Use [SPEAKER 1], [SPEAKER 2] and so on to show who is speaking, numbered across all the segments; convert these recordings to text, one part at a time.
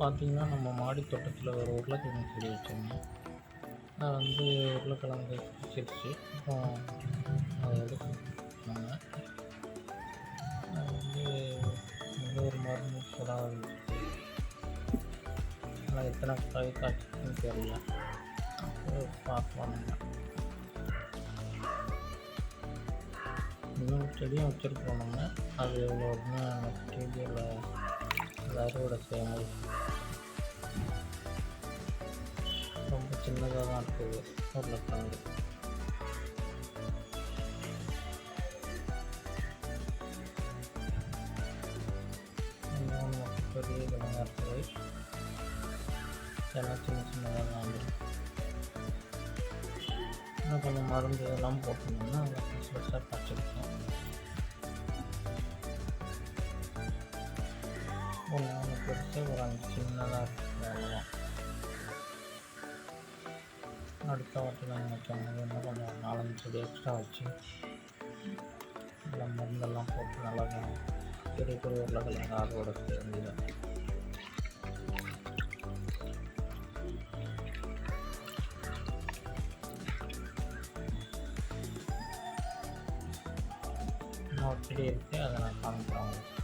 [SPEAKER 1] பார்த்திங்கன்னா நம்ம மாடி தோட்டத்தில் ஒரு உருளைக்கிழங்கு செடி வச்சுருந்தோம். அது வந்து உருளைக்கிழங்கு வச்சிருச்சு அப்புறம் அதை எடுத்துனாங்க அது வந்து எந்த ஒரு மருந்து போடாது ஆனால் எத்தனை காய் காய்ச்சின்னு தெரியல. பார்ப்போம் பார்க்கலாம். இன்னொரு செடியும் வச்சுருக்கோம் நம்ம. அது எவ்வளோன்னு அப்படின்னா நம்ம அதை அறுவடை செய்யும்போது ரொம்ப சின்னதாக தான் இருக்குது. உருளைக்கிழங்கு பெரிய கிழங்காக இருக்குது எல்லாம் சின்ன சின்னதாக தான் இருக்குது. இன்னும் கொஞ்சம் மருந்து இதெல்லாம் போட்டிருந்தோம்னா அதை பெருசு பெருசாக காய்ச்சிருக்கோம் ஒன்று ஒன்று பெருசு ஒரு அஞ்சு சின்னதாக இருக்குது. அவ்வளோதான் அடுத்த வாட்டி நாங்கள் வைக்கும்போது இன்னும் கொஞ்சம் நாலஞ்சு செடி எக்ஸ்ட்ரா வச்சு எல்லாம் மருந்தெல்லாம் போட்டு நல்லா பெரிய பெரிய உருளைக்கிழங்கு அறுவடை செய்ய வேண்டியது இன்னொரு செடி இருக்குது அதை நான் காமிக்கிறேன்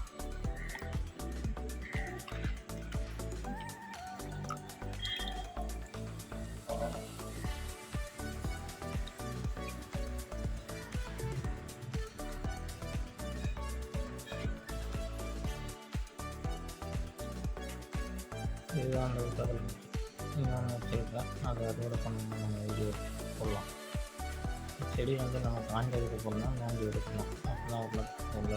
[SPEAKER 1] இதுதான் அந்த தகவல் இதுதான் வச்சுருக்கேன் அதை அறுவடை பண்ணணும் நம்ம வீடியோ போடலாம். செடி வந்து நம்ம காஞ்சதுக்கு அப்புறம் தான் நோண்டி எடுக்கணும் அப்போ தான் உள்ள உள்ள